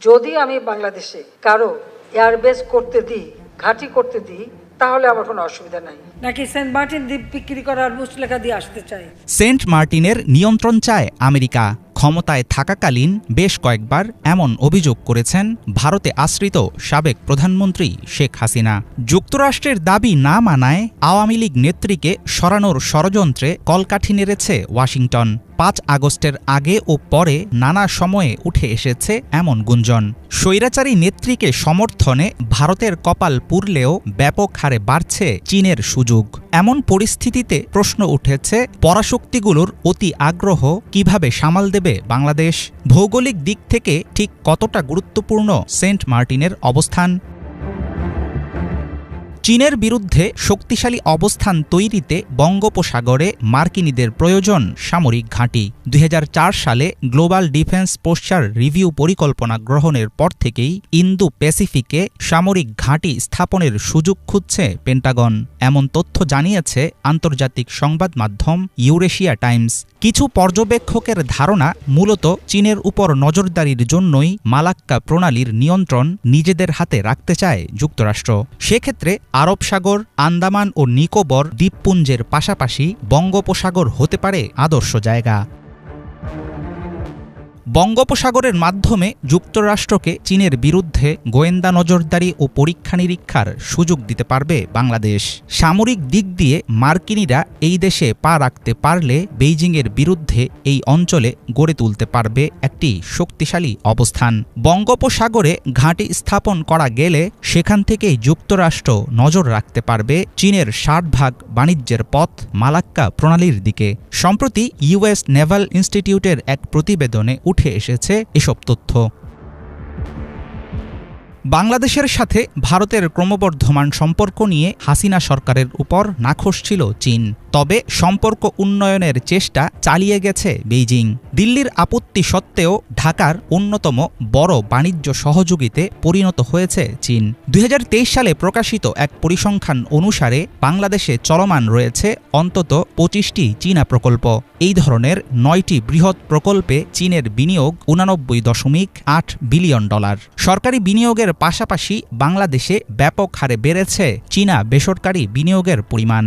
যদি আমি বাংলাদেশে কারও এয়ারবেস করতে দিই ঘাঁটি করতে দিই তাহলে আমার কোনো অসুবিধা নাই। নাকি সেন্ট মার্টিন দ্বীপ বিক্রি করার মুচলেখা দিয়ে আসতে চায় সেন্ট মার্টিনের নিয়ন্ত্রণ চায় আমেরিকা। ক্ষমতায় থাকাকালীন বেশ কয়েকবার এমন অভিযোগ করেছেন ভারতে আশ্রিত সাবেক প্রধানমন্ত্রী শেখ হাসিনা। যুক্তরাষ্ট্রের দাবি না মানায় আওয়ামী লীগ নেত্রীকে সরানোর ষড়যন্ত্রে কলকাঠি নেড়েছে ওয়াশিংটন। পাঁচ আগস্টের আগে ও পরে নানা সময়ে উঠে এসেছে এমন গুঞ্জন। স্বৈরাচারী নেত্রীকে সমর্থনে ভারতের কপাল পুরলেও ব্যাপক হারে বাড়ছে চীনের সুযোগ। এমন পরিস্থিতিতে প্রশ্ন উঠেছে, পরাশক্তিগুলোর অতি আগ্রহ কীভাবে সামাল দেবে বাংলাদেশ? ভৌগোলিক দিক থেকে ঠিক কতটা গুরুত্বপূর্ণ সেন্ট মার্টিনের অবস্থান? চীনের বিরুদ্ধে শক্তিশালী অবস্থান তৈরিতে বঙ্গোপসাগরে মার্কিনীদের প্রয়োজন সামরিক ঘাঁটি। দুই হাজার চার সালে গ্লোবাল ডিফেন্স পোস্টার রিভিউ পরিকল্পনা গ্রহণের পর থেকেই ইন্দো প্যাসিফিকে সামরিক ঘাঁটি স্থাপনের সুযোগ খুঁজছে পেন্টাগন। এমন তথ্য জানিয়েছে আন্তর্জাতিক সংবাদ মাধ্যম ইউরেশিয়া টাইমস। কিছু পর্যবেক্ষকের ধারণা মূলত চীনের উপর নজরদারির জন্যই মালাক্কা প্রণালীর নিয়ন্ত্রণ নিজেদের হাতে রাখতে চায় যুক্তরাষ্ট্র। সেক্ষেত্রে আরব সাগর, আন্দামান ও নিকোবর দ্বীপপুঞ্জের পাশাপাশি বঙ্গোপসাগর হতে পারে আদর্শ জায়গা। বঙ্গোপসাগরের মাধ্যমে যুক্তরাষ্ট্রকে চীনের বিরুদ্ধে গোয়েন্দা নজরদারি ও পরীক্ষা নিরীক্ষার সুযোগ দিতে পারবে বাংলাদেশ। সামরিক দিক দিয়ে মার্কিনীরা এই দেশে পা রাখতে পারলে বেইজিংয়ের বিরুদ্ধে এই অঞ্চলে গড়ে তুলতে পারবে একটি শক্তিশালী অবস্থান। বঙ্গোপসাগরে ঘাঁটি স্থাপন করা গেলে সেখান থেকেই যুক্তরাষ্ট্র নজর রাখতে পারবে চীনের ষাট ভাগ বাণিজ্যের পথ মালাক্কা প্রণালীর দিকে। সম্প্রতি ইউএস নেভাল ইনস্টিটিউটের এক প্রতিবেদনে উঠে এসেছে এসব তথ্য। বাংলাদেশের সাথে ভারতের ক্রমবর্ধমান সম্পর্ক নিয়ে হাসিনা সরকারের উপর নাখোশ ছিল চীন। তবে সম্পর্ক উন্নয়নের চেষ্টা চালিয়ে গেছে বেইজিং। দিল্লির আপত্তি সত্ত্বেও ঢাকার অন্যতম বড় বাণিজ্য সহযোগীতে পরিণত হয়েছে চীন। দুই হাজার তেইশ সালে প্রকাশিত এক পরিসংখ্যান অনুসারে বাংলাদেশে চলমান রয়েছে অন্তত পঁচিশটি চীনা প্রকল্প। এই ধরনের নয়টি বৃহৎ প্রকল্পে চীনের বিনিয়োগ উনানব্বই দশমিক আট বিলিয়ন ডলার। সরকারি বিনিয়োগের পাশাপাশি বাংলাদেশে ব্যাপক হারে বেড়েছে চীনা বেসরকারি বিনিয়োগের পরিমাণ।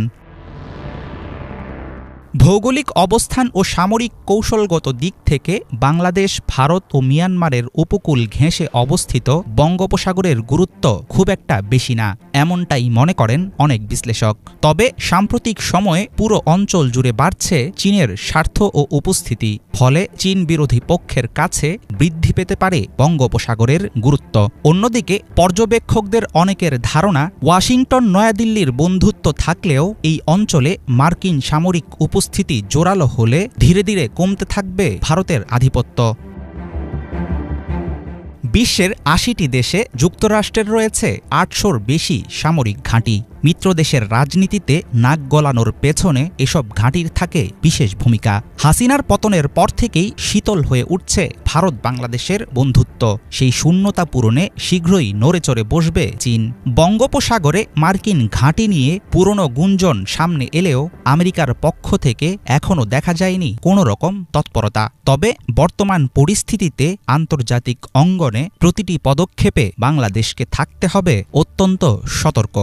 ভৌগোলিক অবস্থান ও সামরিক কৌশলগত দিক থেকে বাংলাদেশ, ভারত ও মিয়ানমারের উপকূল ঘেঁষে অবস্থিত বঙ্গোপসাগরের গুরুত্ব খুব একটা বেশি না, এমনটাই মনে করেন অনেক বিশ্লেষক। তবে সাম্প্রতিক সময়ে পুরো অঞ্চল জুড়ে বাড়ছে চীনের স্বার্থ ও উপস্থিতি, ফলে চীন বিরোধী পক্ষের কাছে বৃদ্ধি পেতে পারে বঙ্গোপসাগরের গুরুত্ব। অন্যদিকে, পর্যবেক্ষকদের অনেকের ধারণা, ওয়াশিংটন, নয়াদিল্লির বন্ধুত্ব থাকলেও এই অঞ্চলে মার্কিন সামরিক উপস্থিতি জোরালো হলে ধীরে ধীরে কমতে থাকবে ভারতের আধিপত্য। বিশ্বের আশিটি দেশে যুক্তরাষ্ট্রের রয়েছে আটশোর বেশি সামরিক ঘাঁটি। মিত্র দেশের রাজনীতিতে নাক গলানোর পেছনে এসব ঘাঁটির থাকে বিশেষ ভূমিকা। হাসিনার পতনের পর থেকেই শীতল হয়ে উঠছে ভারত বাংলাদেশের বন্ধুত্ব। সেই শূন্যতা পূরণে শীঘ্রই নড়ে চড়ে বসবে চীন। বঙ্গোপসাগরে মার্কিন ঘাঁটি নিয়ে পুরনো গুঞ্জন সামনে এলেও আমেরিকার পক্ষ থেকে এখনও দেখা যায়নি কোনো রকম তৎপরতা। তবে বর্তমান পরিস্থিতিতে আন্তর্জাতিক অঙ্গনে প্রতিটি পদক্ষেপে বাংলাদেশকে থাকতে হবে অত্যন্ত সতর্ক।